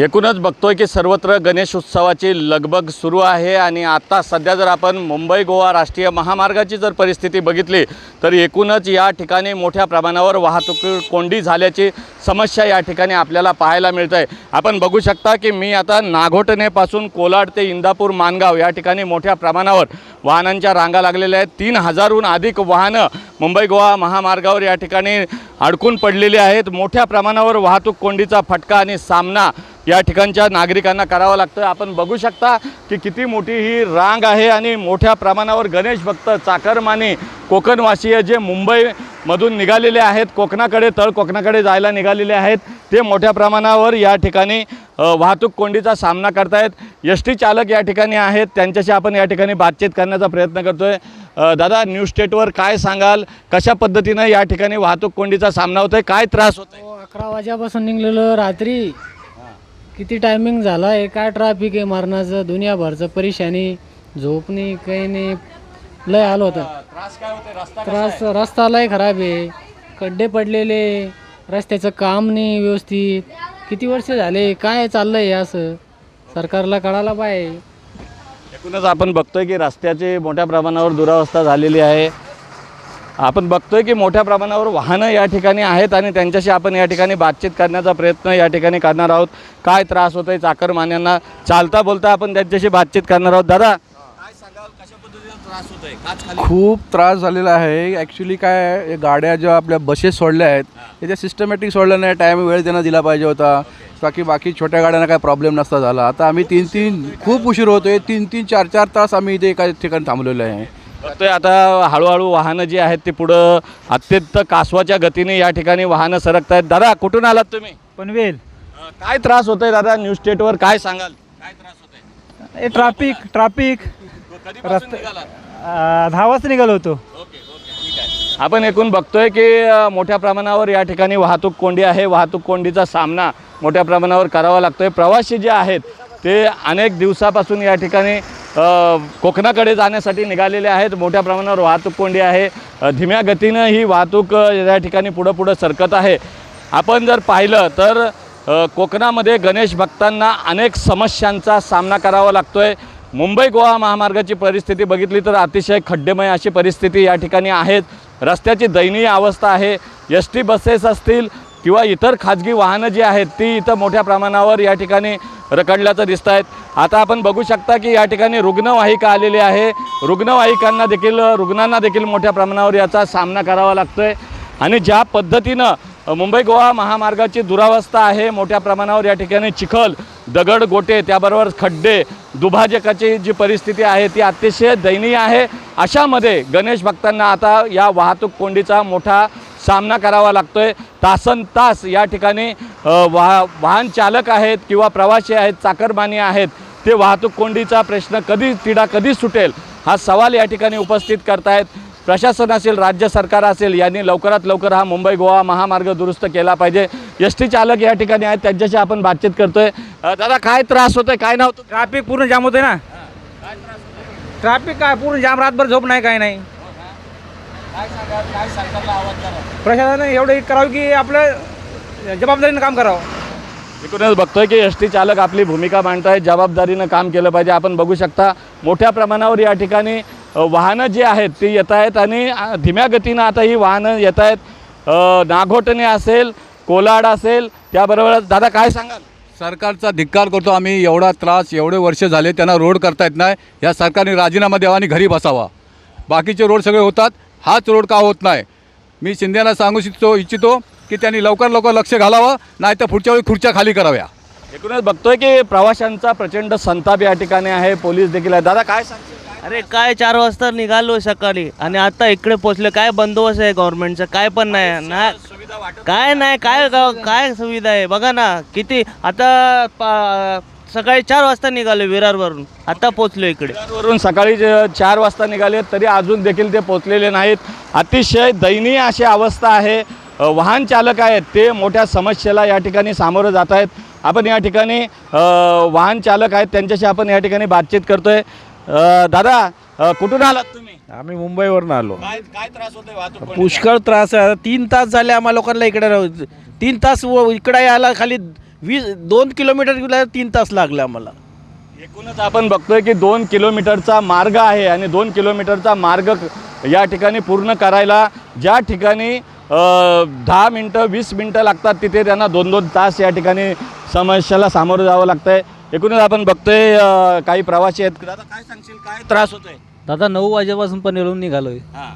एकूणच बघतोय की सर्वत्र गणेश उत्सवाची लगबग सुरू आहे आणि आता सध्या जर आपण मुंबई गोवा राष्ट्रीय महामार्गाची जर परिस्थिती बघितली तर एकूणच या ठिकाणी मोठ्या प्रमाणावर वाहतूक कोंडी झाल्याची समस्या या ठिकाणी आपल्याला पाहायला मिळत आहे आपण बघू शकता की मी आता नाघोटनेपासून कोलाड ते इंदापूर मानगाव या ठिकाणी मोठ्या प्रमाणावर वाहनांच्या रांगा लागलेल्या आहेत. तीन हजारहून अधिक वाहनं मुंबई गोवा महामार्गावर या ठिकाणी अडकून पडलेले आहेत. मोठ्या प्रमाणावर वाहतूक कोंडीचा फटका आणि सामना या ठिकाणच्या नागरिकांना करावा लागतं आपण बघू शकता की किती मोठी ही रांग आहे आणि मोठ्या प्रमाणावर गणेश भक्त चाकरमानी कोकणवासीय जे मुंबई मधून निघालेले आहेत. कोकणाकडे तळ कोकणाकडे जायला निघालेले आहेत. ते मोठ्या प्रमाणावर या ठिकाणी वाहतूक कोंडीचा सामना करतायत. एस टी चालक या ठिकाणी आहेत. त्यांच्याशी आपण या ठिकाणी बातचीत करण्याचा प्रयत्न करतो आहे दादा न्यूज स्टेटवर काय सांगाल? कशा पद्धतीनं या ठिकाणी वाहतूक कोंडीचा सामना होतोय? काय त्रास होतो हो, अकरा वाजेपासून निघलेलो रात्री. किती टायमिंग झाला आहे काय ट्रॅफिक आहे मारणाचं दुनियाभरचं परेशानी झोप नाही काही नाही. लय आलो होतं. त्रास काय होतोय? रस्ता त्रास रस्ता लय खराब आहे. खड्डे पडलेले रस्त्याचं काम नाही व्यवस्थित. किती वर्ष झाले? काय चाललंय हे असं? सरकारला कळायला पाहिजे. एकूणच आपण बघतोय की रस्त्याची मोठ्या प्रमाणावर दुरावस्था झालेली आहे. आपण बघतोय की मोठ्या प्रमाणावर वाहनं या ठिकाणी आहेत आणि त्यांच्याशी आपण या ठिकाणी बातचीत करण्याचा प्रयत्न या ठिकाणी करणार आहोत. काय त्रास होतोय चाकरमान्यांना? चालता बोलता आपण त्यांच्याशी बातचीत करणार आहोत. दादा काय सांगाल कशा पद्धतीचा त्रास होतोय काच खाली खूप त्रास झालेला आहे. ॲक्च्युली काय आहे, या गाड्या ज्या आपल्या बसेस सोडल्या आहेत त्याच्या सिस्टमॅटिक सोडल्या नाही. टाईम वेळ त्यांना दिला पाहिजे होता. बाकी बाकी छोट्या गाड्यांना काय प्रॉब्लेम नसता झाला. आता आम्ही तीन तीन खूप उशीर होतोय. तीन तीन चार चार तास आम्ही इथे एका ठिकाणी थांबलेलो आहे. बघतोय आता हळूहळू वाहनं जी आहेत ती पुढं अत्यंत कासवाच्या गतीने या ठिकाणी वाहनं सरकत आहेत दादा कुठून आलात तुम्ही? पनवेल. काय त्रास होतोय दादा? न्यूज स्टेटवर काय सांगाल? काय त्रास होतोय? हे ट्राफिक ट्राफिक अं, दहा वाजता निघालो होतो. आपण एकूण बघतोय की मोठ्या प्रमाणावर या ठिकाणी वाहतूक कोंडी आहे. वाहतूक कोंडीचा सामना मोठ्या प्रमाणावर करावा लागतोय. प्रवासी जे आहेत ते अनेक दिवसापासून या ठिकाणी कोकणाकडे जाण्यासाठी निघालेले आहेत. मोठ्या प्रमाणावर वाहतूक कोंडी आहे. धीम्या गतीनं ही वाहतूक या ठिकाणी पुढं पुढं सरकत आहे. आपण जर पाहिलं तर कोकणामध्ये गणेश भक्तांना अनेक समस्यांचा सामना करावा लागतोय. मुंबई गोवा महामार्गाची परिस्थिती बघितली तर अतिशय खड्डेमय अशी परिस्थिती या ठिकाणी आहेत. रस्त्याची दयनीय अवस्था आहे. एस टी बसेस असतील किंवा इतर खाजगी वाहनं जी आहेत ती इथं मोठ्या प्रमाणावर या ठिकाणी रखडल्याचं दिसत आहेत आता आपण बघू शकता की या ठिकाणी रुग्णवाहिका आलेली आहे. रुग्णवाहिकांना देखील रुग्णांना देखील मोठ्या प्रमाणावर याचा सामना करावा लागतो आहे आणि ज्या पद्धतीनं मुंबई गोवा महामार्गाची दुरावस्था आहे मोठ्या प्रमाणावर या ठिकाणी चिखल दगड गोटे त्याबरोबर खड्डे दुभाजकाची जी परिस्थिती आहे ती अतिशय दयनीय आहे. अशामध्ये गणेश भक्तांना आता या वाहतूक कोंडीचा मोठा सामना करावा लागतोय. तासन तास या ठिकाणी वा वाह वाहन चालक आहेत किंवा प्रवासी आहेत चाकरमानी आहेत ते वाहतूक कोंडीचा प्रश्न कधी तिढा कधी सुटेल हा सवाल या ठिकाणी उपस्थित करतायत. प्रशासन असेल राज्य सरकार असेल यांनी लवकरात लवकर हा मुंबई गोवा महामार्ग दुरुस्त केला पाहिजे. एस टी चालक या ठिकाणी आहेत त्यांच्याशी आपण बातचीत करतोय. दादा काय त्रास होतोय? काय नाव? ट्रॅफिक पूर्ण जाम होते ना? ट्रॅफिक काय? पूर्ण जाम रातभर झोप नाही काय नाही प्रशासनाने एवढं करावं की आपलं जबाबदारीनं काम करावं. एकूणच बघतोय की एस टी चालक आपली भूमिका मांडतायत जबाबदारीनं काम केलं पाहिजे. आपण बघू शकता मोठ्या प्रमाणावर या ठिकाणी वाहनं जी आहेत ती येत आहेत आणि धीम्या गतीनं आता ही वाहनं येत आहेत. नागोटणे असेल कोलाड असेल त्याबरोबरच दादा काय सांगाल? सरकारचा धिक्कार करतो आम्ही एवढा त्रास एवढे वर्ष झाले त्यांना रोड करता येत नाही. या सरकारने राजीनामा द्यावा आणि घरी बसावा. बाकीचे रोड सगळे होतात हाच रोड का होत नाही? मी शिंदेना सांगू इच्छितो इच्छितो की त्यांनी लवकर लवकर लक्ष घालावं नाही तर पुढच्या वेळी खुर्च्या खाली कराव्या. एकूणच बघतोय की प्रवाशांचा प्रचंड संताप या ठिकाणी आहे पोलीस देखील आहे दादा काय सांगशील? अरे काय चार वाजता निघालो सकाळी आणि आता इकडे पोचले. काय बंदोबस्त आहे गव्हर्नमेंटचा काय पण नाही. ना काय नाही काय गाव- काय सुविधा आहे? बघा ना किती आता पा- सकाळी चार वाजता निघालो विरारवरून. आता पोचलो इकडे. वरून सकाळी जे चार वाजता निघाले तरी अजून देखील ते पोचलेले नाहीत. अतिशय दयनीय अशी अवस्था आहे. अ, वाहन चालक आहेत. ते मोठ्या समस्येला या ठिकाणी सामोरं जात आहेत. आपण या ठिकाणी अ, वाहन चालक आहेत. त्यांच्याशी आपण या ठिकाणी बातचीत करतोय. अ, दादा कुठून आलात तुम्ही? आम्ही मुंबईवरून आलो. काय काय त्रास होतोय वाहतूक पुष्कळ त्रास आहे. आता तीन तास झाले आम्हाला लोकांना इकडे राहू. तीन तास व- इकडे यायला खाली वीस दोन किलोमीटर गेला तीन तास लागले आम्हाला. एकूणच आपण बघतोय की दोन किलोमीटरचा मार्ग आहे आणि दोन किलोमीटरचा मार्ग या ठिकाणी पूर्ण करायला ज्या ठिकाणी अ, दहा मिनटं वीस मिनटं लागतात तिथे त्यांना दोन दोन तास या ठिकाणी समस्याला सामोरं जावं लागतंय. एकूणच आपण बघतोय अ, काही प्रवासी आहेत. दादा काय सांगशील? काय त्रास होतोय? दादा नऊ वाजेपासून पनवेलहून निघालोय. हां.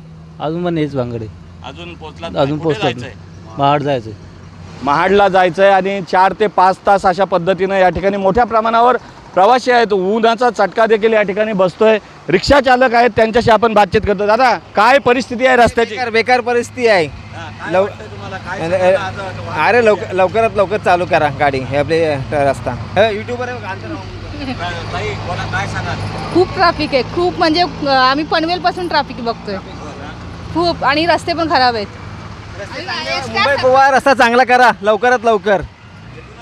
अजून पण हेच भांगडे. अजून पोचला अजून पोचतात महाड जायचं महाडला जायचं आहे आणि चार ते पाच तास अशा पद्धतीनं या ठिकाणी मोठ्या प्रमाणावर प्रवासी आहेत. उन्हाचा चटका देखील या ठिकाणी बसतोय. रिक्षा चालक आहेत त्यांच्याशी आपण बातचीत करतो दादा काय परिस्थिती आहे रस्त्याची? बेकार बेकार परिस्थिती आहे. लव अरे लवकर लवकरात लवकर चालू करा गाडी. हे आपले रस्ता. युट्यूबर खूप ट्रॅफिक आहे. खूप म्हणजे आम्ही पनवेलपासून ट्रॅफिक बघतोय. खूप. आणि रस्ते पण खराब आहेत. मुंबई गोवा रस्ता चांगला करा. लवकरात लवकर.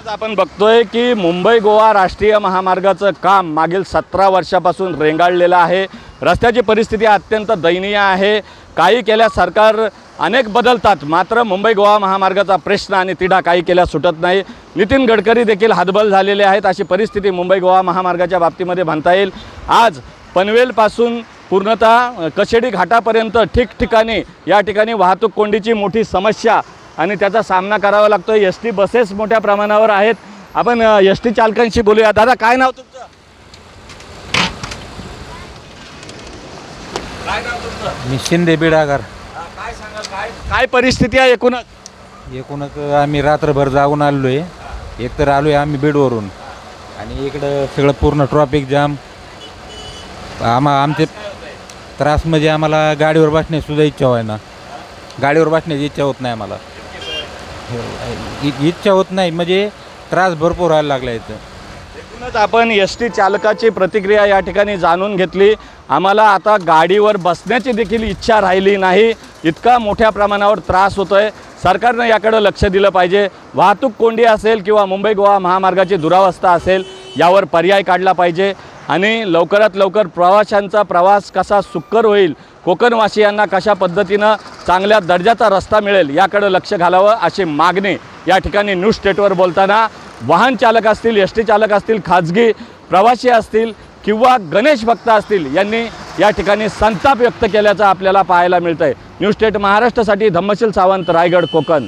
आपण बघतोय की मुंबई गोवा राष्ट्रीय महामार्गाचं काम मागील सतरा वर्षापासून रेंगाळलेलं आहे. रस्त्याची परिस्थिती अत्यंत दयनीय आहे. काही केल्यास सरकार अनेक बदलतात. मात्र मुंबई गोवा महामार्गाचा प्रश्न आणि तिढा काही केल्यास सुटत नाही. नितीन गडकरी देखील हातबल झालेले आहेत अशी परिस्थिती मुंबई गोवा महामार्गाच्या बाबतीमध्ये म्हणता येईल. आज पनवेलपासून पूर्णतः कशेडी घाटापर्यंत ठिकठिकाणी या ठिकाणी वाहतूक कोंडीची मोठी समस्या आणि त्याचा सामना करावा लागतो एस टी बसेस मोठ्या प्रमाणावर आहेत. आपण एस टी चालकांशी बोलूया. दादा काय नाव तुमचं? काय नाव? मी शिंदे बिडागर काय सांगाल काय काय परिस्थिती आहे एकूणच? एकूणच आम्ही रात्रभर जाऊन आलो आहे एकतर आलो आहे आम्ही बीडवरून. आणि इकडं सगळं पूर्ण ट्रॉफिक जाम आम्हा आमचे त्रास म्हणजे आम्हाला गाडीवर बसण्याची सुद्धा इच्छा होय ना गाडीवर बसण्याची इच्छा होत नाही आम्हाला. इ- इच्छा होत नाही म्हणजे त्रास भरपूर व्हायला लागला इथं. एकूणच आपण एस टी चालकाची प्रतिक्रिया या ठिकाणी जाणून घेतली. आम्हाला आता गाडीवर बसण्याची देखील इच्छा राहिली नाही. इतका मोठ्या प्रमाणावर त्रास होतो आहे सरकारनं याकडं लक्ष दिलं पाहिजे. वाहतूक कोंडी असेल किंवा मुंबई गोवा महामार्गाची दुरावस्था असेल यावर पर्याय काढला पाहिजे. आणि लवकरात लवकर प्रवाशांचा प्रवास कसा सुकर होईल कोकणवासियांना कशा पद्धतीनं चांगल्या दर्जाचा रस्ता मिळेल याकडं लक्ष घालावं अशी मागणी या ठिकाणी न्यूज स्टेटवर बोलताना वाहन चालक असतील एस टी चालक असतील खाजगी प्रवासी असतील किंवा गणेश भक्त असतील यांनी या ठिकाणी संताप व्यक्त केल्याचं आपल्याला पाहायला मिळतं आहे न्यू स्टेट महाराष्ट्रासाठी धम्मशील सावंत रायगड कोकण.